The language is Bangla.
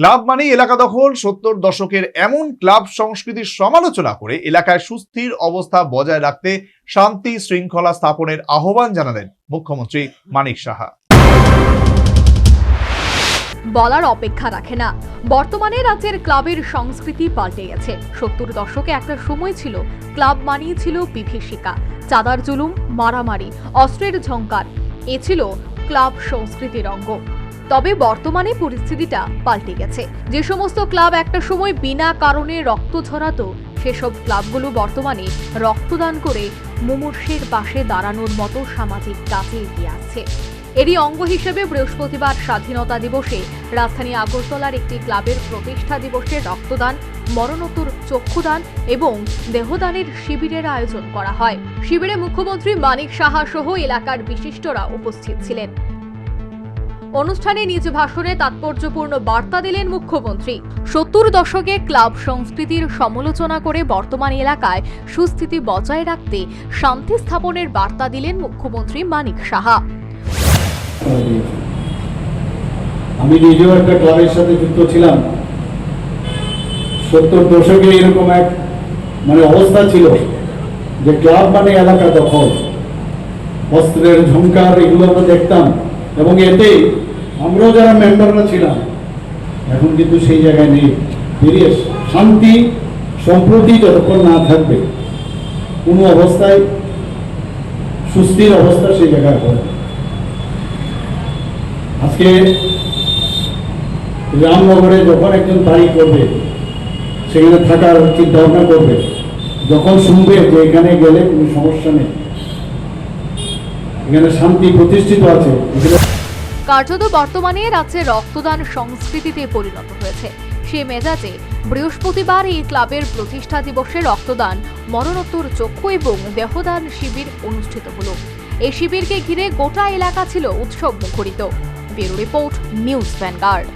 ক্লাব মানেই এলাকা দখল। সত্তর দশকের এমন ক্লাব সংস্কৃতির সমালোচনা করে এলাকায় সুস্থির অবস্থা বজায় রাখতে শান্তি শৃঙ্খলা স্থাপনের আহ্বান জানালেন মুখ্যমন্ত্রী মানিক সাহা। বলার অপেক্ষা রাখে না। বর্তমানে রাজ্যের ক্লাবের সংস্কৃতি পাল্টে গেছে। সত্তর দশকে একটা সময় ছিল, ক্লাব মানিয়ে ছিল বিভীষিকা। চাঁদার জুলুম, মারামারি, অস্ত্রের ঝঙ্কার এ ছিল ক্লাব সংস্কৃতির অঙ্গ। তবে বর্তমানে পরিস্থিতিটা পাল্টে গেছে। যে সমস্ত ক্লাব একটা সময় বিনা কারণে রক্ত ঝরাতো, সেসব ক্লাবগুলো বর্তমানে রক্তদান করে মুমূর্ষের পাশে দাঁড়ানোর মতো সামাজিক কাজে এগিয়ে আসছে এরই অঙ্গ হিসেবে বৃহস্পতিবার স্বাধীনতা দিবসে রাজধানী আগরতলার একটি ক্লাবের প্রতিষ্ঠা দিবসে রক্তদান, মরণোত্তর চক্ষুদান এবং দেহদানের শিবিরের আয়োজন করা হয়। শিবিরে মুখ্যমন্ত্রী মানিক সাহা সহ এলাকার বিশিষ্টরা উপস্থিত ছিলেন। অনুষ্ঠানে নিজ ভাষণে তাৎপর্যপূর্ণ বার্তা দিলেন মুখ্যমন্ত্রী। সত্তর দশকে ক্লাব সংস্কৃতির সমালোচনা করে বর্তমান এলাকায় সুস্থিতি বজায় রাখতে শান্তি স্থাপনের বার্তা দিলেন মুখ্যমন্ত্রী মানিক সাহা। আমি নিজেও একটা ক্লাবের সাথে যুক্ত ছিলাম। সত্তর দশকে এরকম এক মানে অবস্থা ছিল যে ক্লাব মানে এলাকা দখল। অস্ত্রের ঝঙ্কার এগুলো আমরা দেখতাম। এবং এতে আমরাও যারা মেম্বাররা ছিলাম, এখন কিন্তু সেই জায়গায় নেই। বেরিয়ে শান্তি সম্প্রতি যতক্ষণ না থাকবে, কোনো অবস্থায় সুস্থির অবস্থা সেই জায়গায় হবে আজকে রামনগরে যখন একজন বাড়ি করবে, সেখানে থাকার চিন্তা ভাবনা করবে, যখন শুনবে যে এখানে গেলে কোনো সমস্যা নেই। কার্যত বর্তমানে রাজ্যে রক্তদান সংস্কৃতিতে পরিণত হয়েছে। সে মেজাজে বৃহস্পতিবার এই ক্লাবের প্রতিষ্ঠা দিবসে রক্তদান, মরণোত্তর চক্ষু এবং দেহদান শিবির অনুষ্ঠিত হলো। এই শিবিরকে ঘিরে গোটা এলাকা ছিল উৎসব মুখরিত। Bureau report, news vanguard.